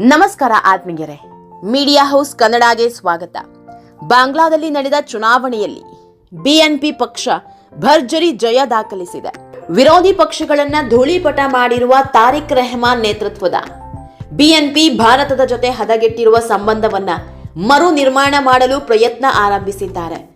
ನಮಸ್ಕಾರ ಆತ್ಮೀಯರೆ. Media house ಕನ್ನಡಗೆ ಸ್ವಾಗತ. ಬಾಂಗ್ಲಾದಲ್ಲಿ ನಡೆದ ಚುನಾವಣೆಯಲ್ಲಿ ಬಿಎನ್ಪಿ ಪಕ್ಷ ಭರ್ಜರಿ ಜಯ ದಾಖಲಿಸಿದೆ. ವಿರೋಧಿ ಪಕ್ಷಗಳನ್ನ ಧೂಳಿಪಟ ಮಾಡಿರುವ ತಾರಿಕ್ ರೆಹಮಾನ್ ನೇತೃತ್ವದ ಬಿಎನ್ಪಿ ಭಾರತದ ಜೊತೆ ಹದಗೆಟ್ಟಿರುವ ಸಂಬಂಧವನ್ನ ಮರು ನಿರ್ಮಾಣ ಮಾಡಲು ಪ್ರಯತ್ನ ಆರಂಭಿಸಿದ್ದಾರೆ.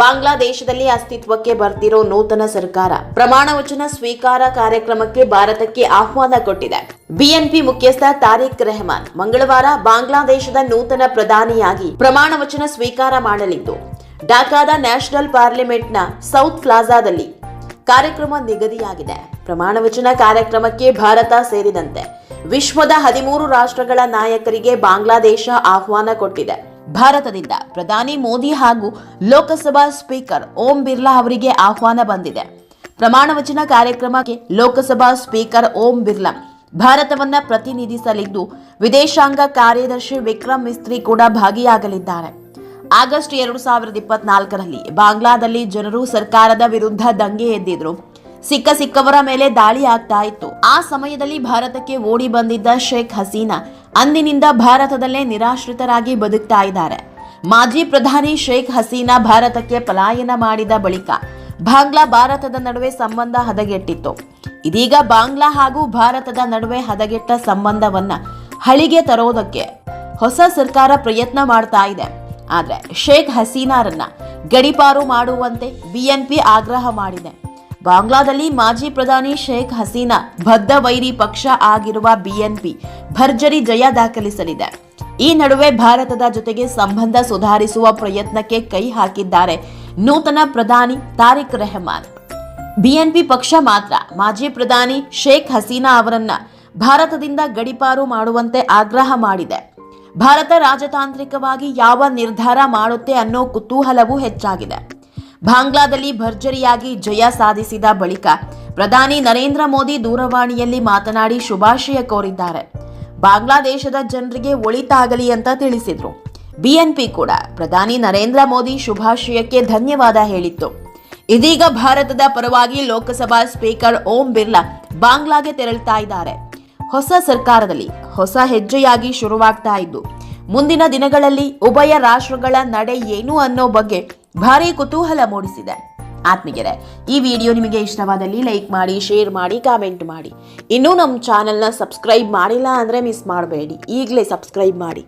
ಬಾಂಗ್ಲಾದೇಶದಲ್ಲಿ ಅಸ್ತಿತ್ವಕ್ಕೆ ಬರ್ತಿರೋ ನೂತನ ಸರ್ಕಾರ ಪ್ರಮಾಣ ವಚನ ಸ್ವೀಕಾರ ಕಾರ್ಯಕ್ರಮಕ್ಕೆ ಭಾರತಕ್ಕೆ ಆಹ್ವಾನ ಕೊಟ್ಟಿದೆ. ಬಿಎನ್ಪಿ ಮುಖ್ಯಸ್ಥ ತಾರಿಕ್ ರೆಹಮಾನ್ ಮಂಗಳವಾರ ಬಾಂಗ್ಲಾದೇಶದ ನೂತನ ಪ್ರಧಾನಿಯಾಗಿ ಪ್ರಮಾಣ ವಚನ ಸ್ವೀಕಾರ ಮಾಡಲಿದ್ದು, ಢಾಕಾದ ನ್ಯಾಷನಲ್ ಪಾರ್ಲಿಮೆಂಟ್ನ ಸೌತ್ ಪ್ಲಾಜಾದಲ್ಲಿ ಕಾರ್ಯಕ್ರಮ ನಿಗದಿಯಾಗಿದೆ. ಪ್ರಮಾಣ ವಚನ ಕಾರ್ಯಕ್ರಮಕ್ಕೆ ಭಾರತ ಸೇರಿದಂತೆ ವಿಶ್ವದ ಹದಿಮೂರು ರಾಷ್ಟ್ರಗಳ ನಾಯಕರಿಗೆ ಬಾಂಗ್ಲಾದೇಶ ಆಹ್ವಾನ ಕೊಟ್ಟಿದೆ. ಭಾರತದಿಂದ ಪ್ರಧಾನಿ ಮೋದಿ ಹಾಗೂ ಲೋಕಸಭಾ ಸ್ಪೀಕರ್ ಓಂ ಬಿರ್ಲಾ ಅವರಿಗೆ ಆಹ್ವಾನ ಬಂದಿದೆ. ಪ್ರಮಾಣ ವಚನ ಕಾರ್ಯಕ್ರಮಕ್ಕೆ ಲೋಕಸಭಾ ಸ್ಪೀಕರ್ ಓಂ ಬಿರ್ಲಾ ಭಾರತವನ್ನ ಪ್ರತಿನಿಧಿಸಲಿದ್ದು ವಿದೇಶಾಂಗ ಕಾರ್ಯದರ್ಶಿ ವಿಕ್ರಮ್ ಮಿಸ್ತ್ರಿ ಕೂಡ ಭಾಗಿಯಾಗಲಿದ್ದಾರೆ. ಆಗಸ್ಟ್ ಎರಡು ಸಾವಿರದ ಇಪ್ಪತ್ನಾಲ್ಕರಲ್ಲಿ ಬಾಂಗ್ಲಾದಲ್ಲಿ ಜನರು ಸರ್ಕಾರದ ವಿರುದ್ಧ ದಂಗೆ ಎದ್ದಿದ್ರು. ಸಿಕ್ಕ ಸಿಕ್ಕವರ ಮೇಲೆ ದಾಳಿ ಆಗ್ತಾ ಇತ್ತು. ಆ ಸಮಯದಲ್ಲಿ ಭಾರತಕ್ಕೆ ಓಡಿ ಬಂದಿದ್ದ ಶೇಖ್ ಹಸೀನಾ ಅಂದಿನಿಂದ ಭಾರತದಲ್ಲೇ ನಿರಾಶ್ರಿತರಾಗಿ ಬದುಕ್ತಾ ಇದ್ದಾರೆ. ಮಾಜಿ ಪ್ರಧಾನಿ ಶೇಖ್ ಹಸೀನಾ ಭಾರತಕ್ಕೆ ಪಲಾಯನ ಮಾಡಿದ ಬಳಿಕ ಬಾಂಗ್ಲಾ ಭಾರತದ ನಡುವೆ ಸಂಬಂಧ ಹದಗೆಟ್ಟಿತ್ತು. ಇದೀಗ ಬಾಂಗ್ಲಾ ಹಾಗೂ ಭಾರತದ ನಡುವೆ ಹದಗೆಟ್ಟ ಸಂಬಂಧವನ್ನ ಹಳಿಗೆ ತರೋದಕ್ಕೆ ಹೊಸ ಸರ್ಕಾರ ಪ್ರಯತ್ನ ಮಾಡ್ತಾ ಇದೆ. ಆದರೆ ಶೇಖ್ ಹಸೀನಾರನ್ನ ಗಡಿಪಾರು ಮಾಡುವಂತೆ ಬಿಎನ್ಪಿ ಆಗ್ರಹ ಮಾಡಿದೆ. ಬಾಂಗ್ಲಾದಲ್ಲಿ ಮಾಜಿ ಪ್ರಧಾನಿ ಶೇಖ್ ಹಸೀನಾ ಬದ್ಧ ವೈರಿ ಪಕ್ಷ ಆಗಿರುವ ಬಿಎನ್ಪಿ ಭರ್ಜರಿ ಜಯ ದಾಖಲಿಸಲಿದೆ. ಈ ನಡುವೆ ಭಾರತದ ಜೊತೆಗೆ ಸಂಬಂಧ ಸುಧಾರಿಸುವ ಪ್ರಯತ್ನಕ್ಕೆ ಕೈ ಹಾಕಿದ್ದಾರೆ ನೂತನ ಪ್ರಧಾನಿ ತಾರಿಕ್ ರೆಹಮಾನ್. ಬಿಎನ್ಪಿ ಪಕ್ಷ ಮಾತ್ರ ಮಾಜಿ ಪ್ರಧಾನಿ ಶೇಖ್ ಹಸೀನಾ ಅವರನ್ನ ಭಾರತದಿಂದ ಗಡಿಪಾರು ಮಾಡುವಂತೆ ಆಗ್ರಹ ಮಾಡಿದೆ. ಭಾರತ ರಾಜತಾಂತ್ರಿಕವಾಗಿ ಯಾವ ನಿರ್ಧಾರ ಮಾಡುತ್ತೆ ಅನ್ನೋ ಕುತೂಹಲವೂ ಹೆಚ್ಚಾಗಿದೆ. ಬಾಂಗ್ಲಾದಲ್ಲಿ ಭರ್ಜರಿಯಾಗಿ ಜಯ ಸಾಧಿಸಿದ ಬಳಿಕ ಪ್ರಧಾನಿ ನರೇಂದ್ರ ಮೋದಿ ದೂರವಾಣಿಯಲ್ಲಿ ಮಾತನಾಡಿ ಶುಭಾಶಯ ಕೋರಿದ್ದಾರೆ. ಬಾಂಗ್ಲಾದೇಶದ ಜನರಿಗೆ ಒಳಿತಾಗಲಿ ಅಂತ ತಿಳಿಸಿದ್ರು. ಬಿಎನ್ಪಿ ಕೂಡ ಪ್ರಧಾನಿ ನರೇಂದ್ರ ಮೋದಿ ಶುಭಾಶಯಕ್ಕೆ ಧನ್ಯವಾದ ಹೇಳಿತ್ತು. ಇದೀಗ ಭಾರತದ ಪರವಾಗಿ ಲೋಕಸಭಾ ಸ್ಪೀಕರ್ ಓಂ ಬಿರ್ಲಾ ಬಾಂಗ್ಲಾಗೆ ತೆರಳುತ್ತಾ ಇದ್ದಾರೆ. ಹೊಸ ಸರ್ಕಾರದಲ್ಲಿ ಹೊಸ ಹೆಜ್ಜೆಯಾಗಿ ಶುರುವಾಗ್ತಾ ಇದ್ದು, ಮುಂದಿನ ದಿನಗಳಲ್ಲಿ ಉಭಯ ರಾಷ್ಟ್ರಗಳ ನಡೆ ಏನು ಅನ್ನೋ ಬಗ್ಗೆ ಭಾರಿ ಕುತೂಹಲ ಮೂಡಿಸಿದೆ. ಆತ್ಮೀಯರೇ, ಈ ವಿಡಿಯೋ ನಿಮಗೆ ಇಷ್ಟವಾದಲ್ಲಿ ಲೈಕ್ ಮಾಡಿ, ಶೇರ್ ಮಾಡಿ, ಕಾಮೆಂಟ್ ಮಾಡಿ. ಇನ್ನೂ ನಮ್ಮ ಚಾನೆಲ್ನ ಸಬ್ಸ್ಕ್ರೈಬ್ ಮಾಡಿಲ್ಲ ಅಂದರೆ ಮಿಸ್ ಮಾಡಬೇಡಿ. ಈಗಲೇ ಸಬ್ಸ್ಕ್ರೈಬ್ ಮಾಡಿ.